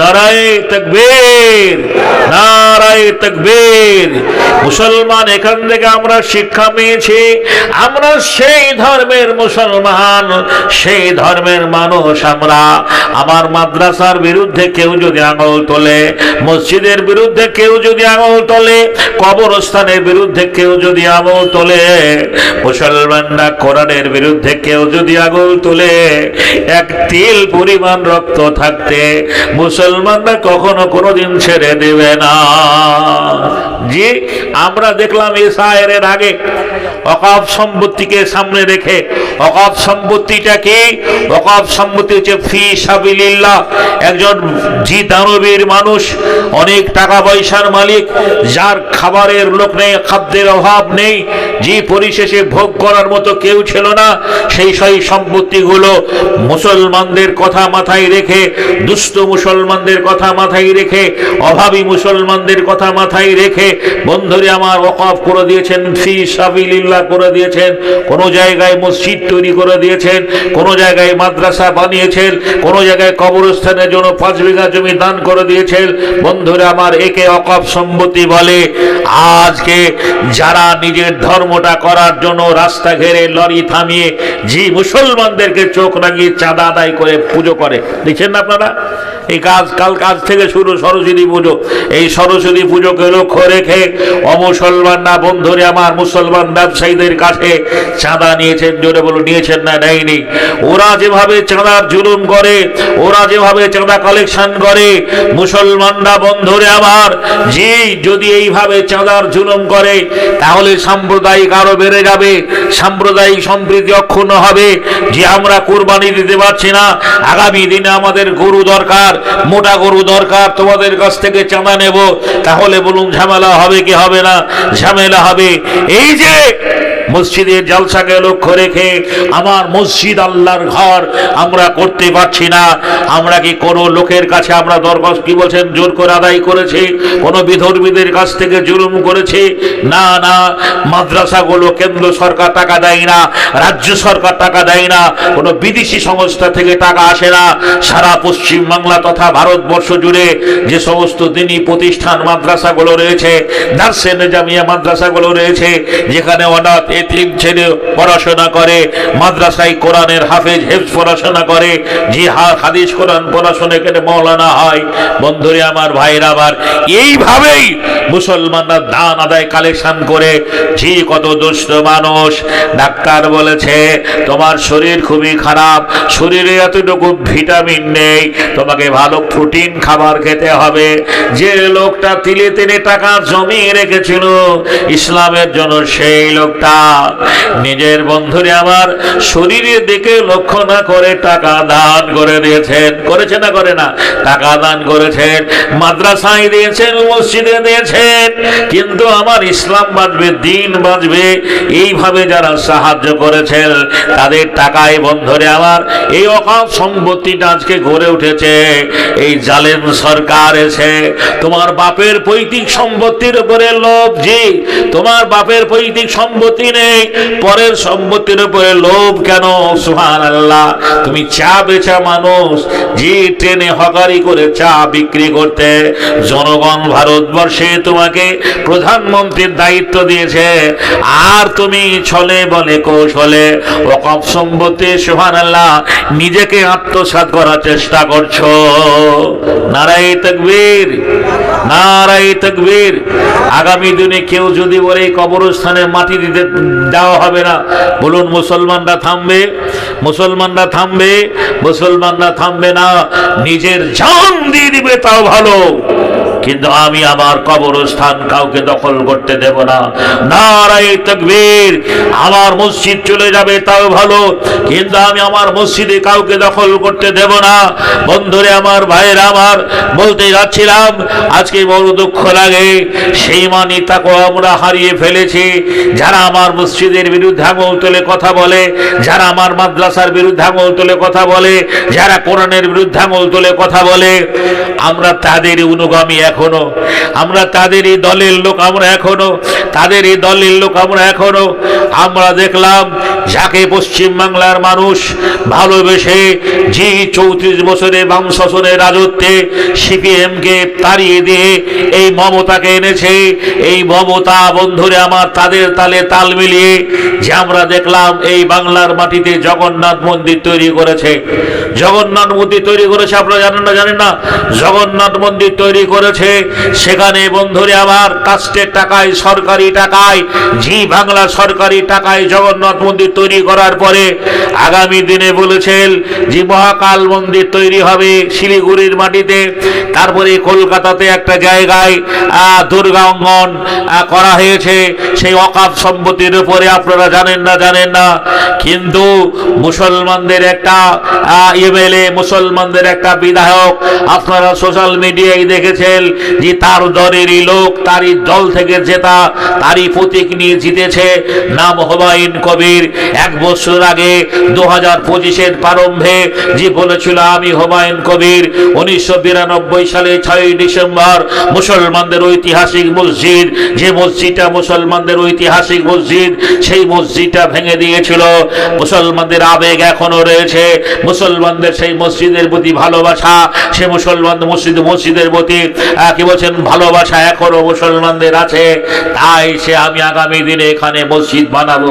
নারায় তকবীর নারায় তকবীর। মুসলমান এখান থেকে আমরা শিক্ষা পেয়েছি, আমরা সেই ধর্মের মুসলমান, সেই ধর্মের মানুষ আমরা। আমার মাদ্রাসার বিরুদ্ধে কেউ যদি আঙুল তোলে, মসজিদের বিরুদ্ধে কেউ যদি আঙুল তোলে, কবরস্থানের বিরুদ্ধে কেউ যদি আঙুল তোলে, মুসলমানরা কোরআনের বিরুদ্ধে কেউ যদি আঙুল তোলে, এক তিল পরিমাণ রক্ত থাকতে মুসলমানরা কখনো কোনোদিন ছেড়ে দেবে না। জি, আমরা দেখলাম এসআইয়ের আগে অকাপ সম্পত্তিকে সামনে রেখে অকাপ সম্পত্তিটা কি? অকাপ সম্পত্তি হচ্ছে ফি সাবিলিল্লাহ। একজন জি দানবীর মানুষ, অনেক টাকা পয়সার মালিক, যার খাবারের লোক নেই, খাদ্যের অভাব নেই যে পরিশেষে ভোগ করার মতো কেউ ছিল না। সেই সেই সম্পত্তিগুলো মুসলমানদের কথা মাথায় রেখে, দুষ্ট মুসলমানদের কথা মাথায় রেখে, অভাবী মুসলমানদের কথা মাথায় রেখে বন্ধুরে আমার ওকফ করে দিয়েছেন, ফি সাবিলিল্লাহ করে দিয়েছেন, কোন জায়গায় মসজিদ তৈরি করে দিয়েছেন, কোন জায়গায় মাদ্রাসা বানিয়েছেন, কোন জায়গায় কবরস্থানের জন্য পাঁচ বিঘা জমি দান করে দিয়েছেন। বন্ধুরা আমার একে অকফ সম্পত্তি বলে, আজকে যারা নিজের ধর্মটা করার জন্য রাস্তা ঘেরে লরি থামিয়ে জি মুসলমানদেরকে চোখ রাঙিয়ে চাঁদা আদায় করে পুজো করে। দেখছেন না আপনারা? এই কাজ কাল কাজ থেকে শুরু সরস্বতী পুজো। এই সরস্বতী পুজোকে লক্ষ্য রেখে অমুসলমানরা বন্ধুরে আমার মুসলমান ব্যবসায়ীদের কাছে চাঁদা নিয়েছেন, জোরে বলো নিয়েছেন না নেয়নি? ওরা যেভাবে চাঁদার জুলুম করে, ওরা যেভাবে চাঁদা কালেকশন করে মুসলমানরা বন্ধুরে আমার, জি যদি এইভাবে চাঁদার জুলুম করে, তাহলে সাম্প্রদায়িক আরও বেড়ে যাবে। সাম্প্রদায়িক সম্প্রীতি অক্ষুণ্ণ হবে, যে আমরা কোরবানি দিতে পারছি না। আগামী দিনে আমাদের গরু দরকার, মোটা গরু দরকার, তোমাদের কাছ থেকে চাঁদা নেব। তাহলে বলুন, ঝামেলা হবে কি হবে না? ঝামেলা হবে। এই যে মসজিদের জলসাকে লক্ষ্য রেখে আমার মসজিদ আল্লাহর ঘর আমরা করতে পারছি না। আমরা কি কোনো লোকের কাছে আমরা দরখাস্ত, কি বলছেন, জোর করে আদায় করেছি? কোনো বিধর্মীদের কাছ থেকে জুলুম করেছে? না না। মাদ্রাসাগুলো কেন্দ্র সরকার টাকা দেয় না, রাজ্য সরকার টাকা দেয় না, কোনো বিদেশি সংস্থা থেকে টাকা আসে না। সারা পশ্চিম বাংলা তথা ভারতবর্ষ জুড়ে যে সমস্ত দিনী প্রতিষ্ঠান মাদ্রাসাগুলো রয়েছে দার্সে নেজামিয়া মাদ্রাসাগুলো রয়েছে, যেখানে অনাথ এতিম ছেলে পড়াশোনা করে, মাদ্রাসায় কোরআনের হাফেজ হেফজ পড়াশোনা করে হা- হাদিস, কোরআন পড়াশোনা এখানে মৌলানা হয়। বন্ধুরে আমার, ভাইরা আবার এইভাবেই মুসলমানরা দান আদায়, কালেকশন করে যে কত দুষ্ট মানুষ। ডাক্তার বলেছে, তোমার শরীর খুবই খারাপ, শরীরে এতটুকু ভিটামিন নেই, তোমাকে ভালো প্রোটিন খাবার খেতে হবে। যে লোকটা তিলে তিলে টাকা জমিয়ে রেখেছিল, ইসলামের জন্য সেই লোকটা নিজের বন্ধুরে আমার শরীরের দিকে লক্ষ্য না করে টাকা দান করে দিয়েছেন। করেছে না করে না? টাকা দান করেছেন, মাদ্রাসায় দিয়েছেন, মসজিদে দিয়েছেন। কিন্তু আমার ইসলাম বাঁচবে, দিন বাঁচবে, এইভাবে যারা সাহায্য করেছেন, তাদের টাকায় বন্ধরে আমার এই অকাল সম্পত্তিটা আজকে গড়ে উঠেছে। এই জালেম সরকার এসে তোমার বাপের পৈতৃক সম্পত্তির উপরে লোভ জি তোমার বাপের পৈতৃক সম্পত্তি নেই পরের সম্পত্তির উপরে লোভ কেন? সুহান আল্লাহ তুমি চা বেচা মানুষ, যে ট্রেনে হকারি করে চা বিক্রি করতে। জনগণ ভারতবর্ষে তোমাকে প্রধানমন্ত্রীর দায়িত্ব দিয়েছে। আর তুমি ছলে বলে কৌশলে ওকফ সম্পত্তি সুহান আল্লাহ নিজেকে আত্মসাৎ করার চেষ্টা করছ। নারাই তকবীর। নারাই তকবীর। আগামী দিনে কেউ যদি বলে কবরস্থানে মাটি দিতে দেওয়া হবে না, বলুন মুসলমানরা থামবে মুসলমানরা থামবে মুসলমানরা থামবে না, নিজের জান দিয়ে দিবে তাও ভালো। কিন্তু আমি আমার কবরস্থান কাউকে দখল করতে দেব না। নারাই তকবীর। আমার মসজিদ চলে যাবে, তাও ভালো। কিন্তু আমি আমার মসজিদে কাউকে দখল করতে দেব না। বন্ধুরে আমার, ভাইয়ের আমার, বলতে যাচ্ছিলাম, আজকে বড় দুঃখ লাগে। সেই মানিতাকেও আমরা হারিয়ে ফেলেছি। যারা আমার মসজিদের বিরুদ্ধে আঙুল তুলে কথা বলে, যারা আমার মাদ্রাসার বিরুদ্ধে আঙুল তুলে কথা বলে, যারা কোরআনের বিরুদ্ধে আঙুল তুলে কথা বলে আমরা তাদেরই অনুগামী এখনও। আমরা তাদেরই দলের লোক আমরা এখনও। তাদেরই দলের লোক আমরা এখনও। আমরা দেখলাম যাকে পশ্চিম বাংলার মানুষ ভালোবেসে জি চৌত্রিশ বছরে বাম শাসনের রাজত্বে সিপিএমকে তাড়িয়ে দিয়ে এই মমতাকে এনেছে, এই মমতা বন্ধুরে আমার তাদের তালে তাল মিলিয়ে যে আমরা দেখলাম এই বাংলার মাটিতে জগন্নাথ মন্দির তৈরি করেছে। জগন্নাথ মন্দির তৈরি করেছে, আপনারা জানেন না জানেন না? জগন্নাথ মন্দির তৈরি করেছে। সেখানে বন্ধুরে আমার কাস্টের টাকায়, সরকারি টাকায়, জি বাংলা সরকারি টাকায় জগন্নাথ মন্দির তৈরি করার পরে আগামী দিনে বলেছেন যে মহাকাল মন্দির তৈরি হবে শিলিগুড়ির মাটিতে। তারপরে কলকাতাতে একটা জায়গায় দুর্গা অঙ্গন করা হয়েছে। সেই অকাপ সম্পত্তির উপরে আপনারা জানেন না জানেন না। কিন্তু মুসলমানদের একটা এমএলএ, মুসলমানদের একটা বিধায়ক, আপনারা সোশ্যাল মিডিয়ায় দেখেছেন যে তার দলেরই লোক, তারই দল থেকে জেতা, তারই প্রতীক নিয়ে জিতেছে নাম হুমায়ুন কবির। এক বছর আগে দু হাজার পঁচিশের প্রারম্ভে যে বলেছিল, আমি হুমায়ুন কবির উনিশশো বিরানব্বই সালে ছয়ই ডিসেম্বর মুসলমানদের ঐতিহাসিক মসজিদ, যে মসজিদটা মুসলমানদের ঐতিহাসিক মসজিদ, সেই মসজিদটা ভেঙে দিয়েছিল। মুসলমানদের আবেগ এখনও রয়েছে। মুসলমানদের সেই মসজিদের প্রতি ভালোবাসা, সে মুসলমান মসজিদ, মসজিদের প্রতি কি বলছেন, ভালোবাসা এখনও মুসলমানদের আছে। তাই সে আমি আগামী দিনে এখানে মসজিদ বানাবো।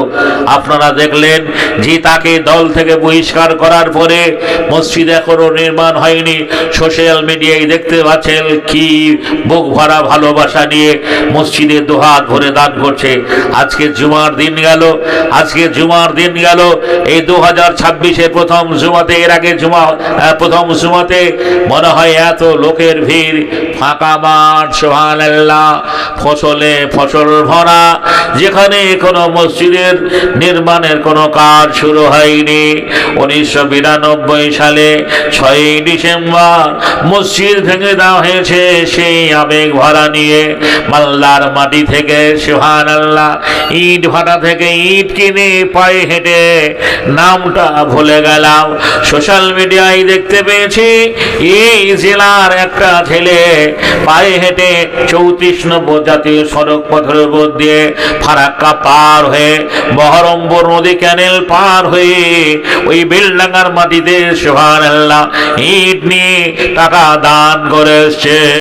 আপনারা দেখলেন যে তাকে দল থেকে বহিষ্কার করার পরে মসজিদ এখনও নির্মাণ হয়নি। সোশ্যাল মিডিয়ায় দেখতে পাচ্ছেন কি বুক ভরা ভালোবাসা নিয়ে মসজিদে দুহাত ভরে দান করছে। আজকে জুমার দিন গেল, আজকে জুমার দিন গেল। এই দু হাজার ছাব্বিশে প্রথম জুমাতে, এর আগে জুমা প্রথম জুমাতে মনে হয় এত লোকের ভিড়, ফাঁকা মাঠ সোহানাল্লাহ ফসলে ফসল ভরা। যেখানে কোনো মসজিদের নির্মাণের কোনো কাজ শুরু হয়নি। উনিশশো বিরানব্বই সালে ছয়ই ডিসেম্বর মসজিদ ভেঙে দেওয়া হয়েছে সেই আবেগ ভরা নিয়ে। মাল্লার মাটি থেকে সোহান আল্লাহ ইট ভাটা থেকে ইট কিনে পায়ে হেঁটে নামটা ভুলে গেলাম। সোশ্যাল মিডিয়ায় দেখতে পেয়েছি, এই জেলার একটা ছেলে পায়ে হেঁটে চৌত্রিশ নম্বর জাতীয় সড়ক পথের উপর দিয়ে ফারাক্কা পার হয়ে বহরমপুর নদী ক্যানেল পার হয়ে ওই বেলডাঙ্গার মাটিতে সোহান আল্লাহ ইট নিয়ে টাকা দান করে এসছে।